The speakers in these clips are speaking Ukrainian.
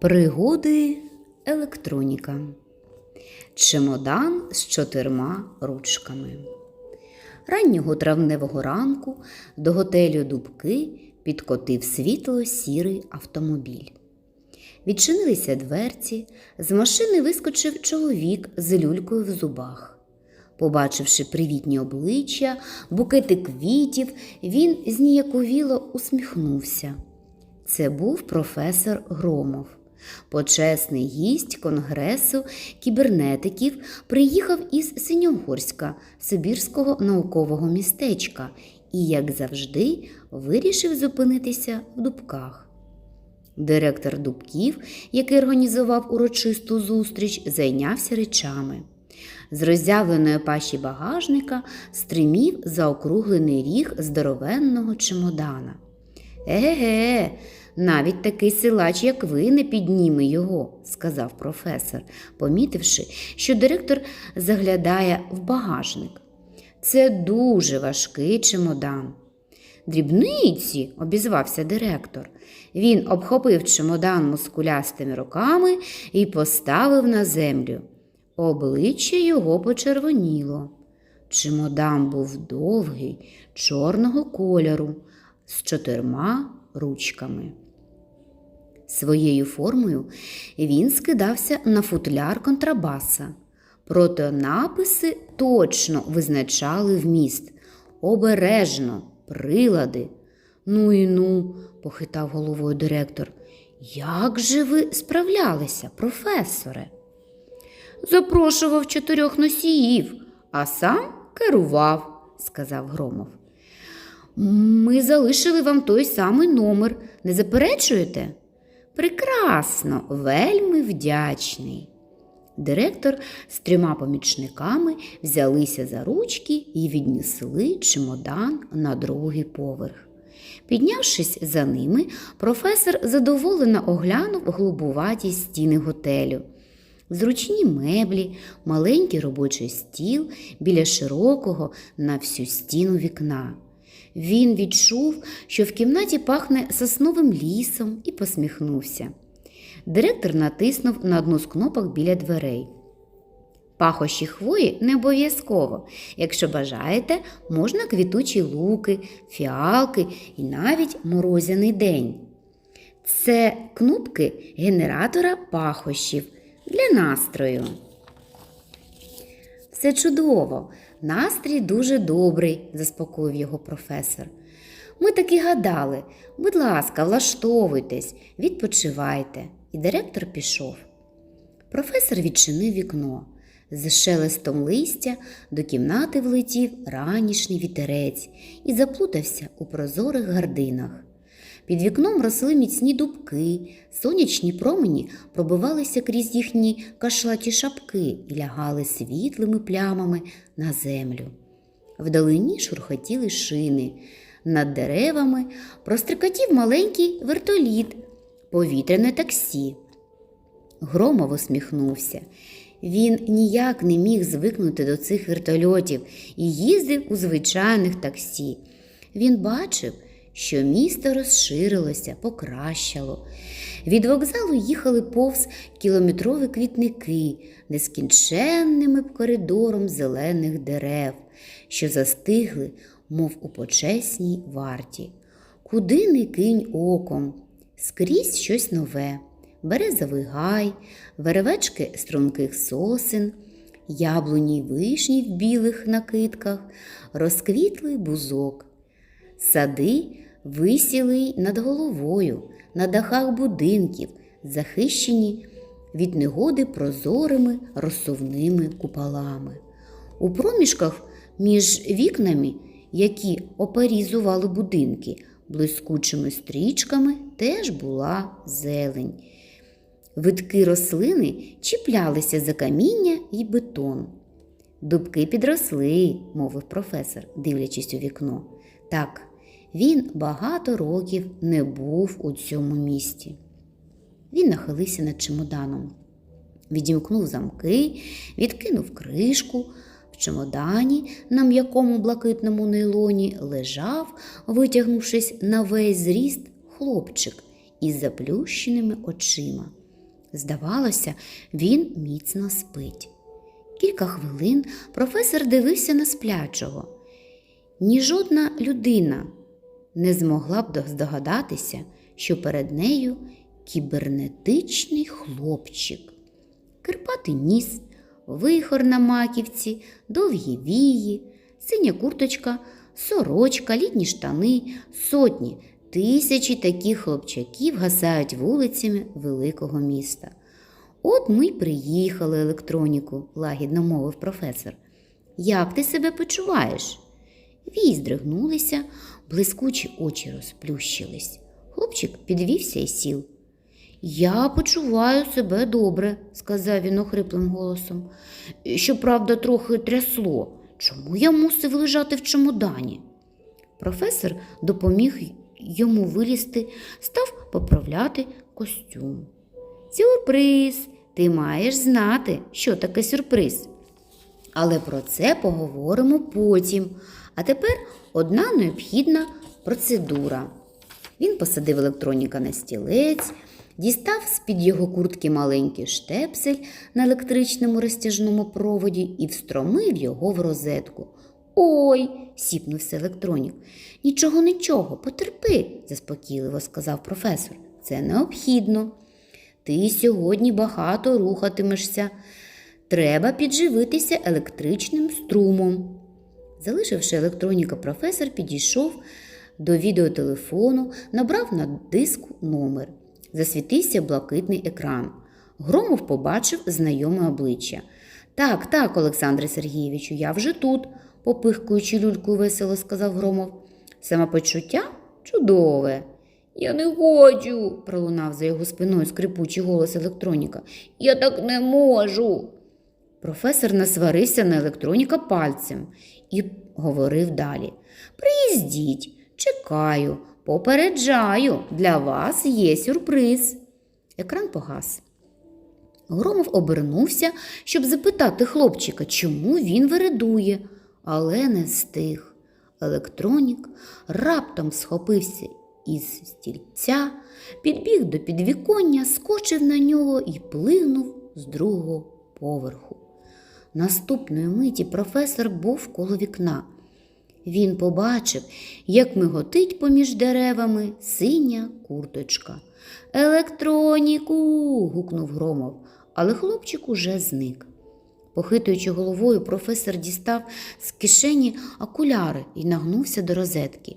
Пригоди електроніка. Чемодан з чотирма ручками. Раннього травневого ранку до готелю Дубки підкотив світло сірий автомобіль. Відчинилися дверці, з машини вискочив чоловік з люлькою в зубах. Побачивши привітні обличчя, букети квітів, він зніяковіло усміхнувся. Це був професор Громов. Почесний гість Конгресу кібернетиків приїхав із Синьогорська, Сибірського наукового містечка і, як завжди, вирішив зупинитися в дубках. Директор дубків, який організував урочисту зустріч, зайнявся речами. З роззявленої пащі багажника стримів заокруглений ріг здоровенного чемодана. Еге, навіть такий силач, як ви, не підніме його, сказав професор, помітивши, що директор заглядає в багажник. Це дуже важкий чемодан. Дрібниці, обізвався директор. Він обхопив чемодан мускулястими руками і поставив на землю. Обличчя його почервоніло. Чемодан був довгий, чорного кольору, з чотирма ручками. Своєю формою він скидався на футляр контрабаса. Проте написи точно визначали вміст. Обережно, прилади. Ну і ну, похитав головою директор. Як же ви справлялися, професоре? Запрошував чотирьох носіїв, а сам керував, сказав Громов. Ми залишили вам той самий номер. Не заперечуєте? Прекрасно, вельми вдячний. Директор з трьома помічниками взялися за ручки і віднесли чемодан на другий поверх. Піднявшись за ними, професор задоволено оглянув голубуваті стіни готелю. Зручні меблі, маленький робочий стіл біля широкого на всю стіну вікна. Він відчув, що в кімнаті пахне сосновим лісом і посміхнувся. Директор натиснув на одну з кнопок біля дверей. Пахощі хвої не обов'язково. Якщо бажаєте, можна квітучі луки, фіалки і навіть морозяний день. Це кнопки генератора пахощів для настрою. Все чудово, настрій дуже добрий, заспокоїв його професор. Ми таки гадали, будь ласка, влаштовуйтесь, відпочивайте. І директор пішов. Професор відчинив вікно. З шелестом листя до кімнати влетів ранішній вітерець і заплутався у прозорих гардинах. Під вікном росли міцні дубки, сонячні промені пробивалися крізь їхні кашлаті шапки і лягали світлими плямами на землю. Вдалині шурхотіли шини. Над деревами прострикотів маленький вертоліт, повітряне таксі. Громов усміхнувся. Він ніяк не міг звикнути до цих вертольотів і їздив у звичайних таксі. Він бачив, що місто розширилося, покращало. Від вокзалу їхали повз кілометрові квітники нескінченними коридором зелених дерев, що застигли, мов у почесній варті. Куди не кинь оком, скрізь щось нове, березовий гай, веревечки струнких сосен, яблуні й вишні в білих накидках, розквітлий бузок. Сади висіли й над головою, на дахах будинків, захищені від негоди прозорими розсувними куполами. У проміжках між вікнами, які оперізували будинки, блискучими стрічками теж була зелень. Витки рослини чіплялися за каміння і бетон. Дубки підросли, мовив професор, дивлячись у вікно. Так, він багато років не був у цьому місті. Він нахилився над чемоданом, відімкнув замки, відкинув кришку. В чемодані, на м'якому блакитному нейлоні, лежав, витягнувшись на весь зріст, хлопчик із заплющеними очима. Здавалося, він міцно спить. Кілька хвилин професор дивився на сплячого. Ні жодна людина не змогла б здогадатися, що перед нею кібернетичний хлопчик. Кирпатий ніс, вихор на маківці, довгі вії, синя курточка, сорочка, літні штани, сотні, тисячі таких хлопчаків гасають вулицями великого міста. От ми й приїхали електроніку, лагідно мовив професор. Як ти себе почуваєш? Вій здригнулися, блискучі очі розплющились. Хлопчик підвівся і сів. Я почуваю себе добре, сказав він охриплим голосом. Щоправда, трохи трясло. Чому я мусив лежати в чемодані? Професор допоміг йому вилізти, став поправляти костюм. Сюрприз! Ти маєш знати, що таке сюрприз. Але про це поговоримо потім. А тепер одна необхідна процедура. Він посадив електроніка на стілець, дістав з-під його куртки маленький штепсель на електричному розтяжному проводі і встромив його в розетку. Ой, сіпнувся електронік. Нічого, нічого, потерпи, заспокійливо сказав професор. Це необхідно. Ти сьогодні багато рухатимешся. Треба підживитися електричним струмом. Залишивши електроніка, професор підійшов до відеотелефону, набрав на диску номер. Засвітився блакитний екран. Громов побачив знайоме обличчя. Так, так, Олександре Сергійовичу, я вже тут, попихкуючи люлькою весело сказав Громов. Самопочуття чудове. Я не хочу, пролунав за його спиною скрипучий голос електроніка. Я так не можу. Професор насварився на електроніка пальцем і говорив далі. Приїздіть, чекаю, попереджаю, для вас є сюрприз. Екран погас. Громов обернувся, щоб запитати хлопчика, чому він вередує, але не встиг. Електронік раптом схопився із стільця, підбіг до підвіконня, скочив на нього і плигнув з другого поверху. Наступної миті професор був коло вікна. Він побачив, як миготить поміж деревами синя курточка. Електроніку. гукнув Громов, але хлопчик уже зник. Похитуючи головою, професор дістав з кишені окуляри і нагнувся до розетки.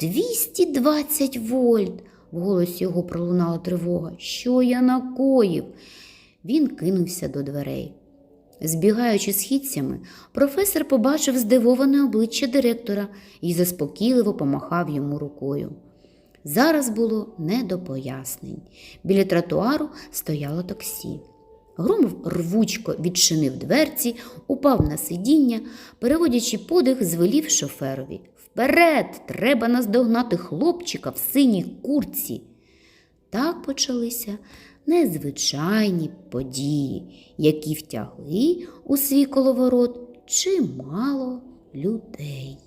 «220 вольт. В голосі його пролунала тривога. Що я накоїв? Він кинувся до дверей. Збігаючи східцями, професор побачив здивоване обличчя директора і заспокійливо помахав йому рукою. Зараз було не до пояснень. Біля тротуару стояло таксі. Громов рвучко відчинив дверці, упав на сидіння, переводячи подих, звелів шоферові. Вперед! Треба наздогнати хлопчика в синій курці. Так почалися незвичайні події, які втягли у свій коловорот чимало людей.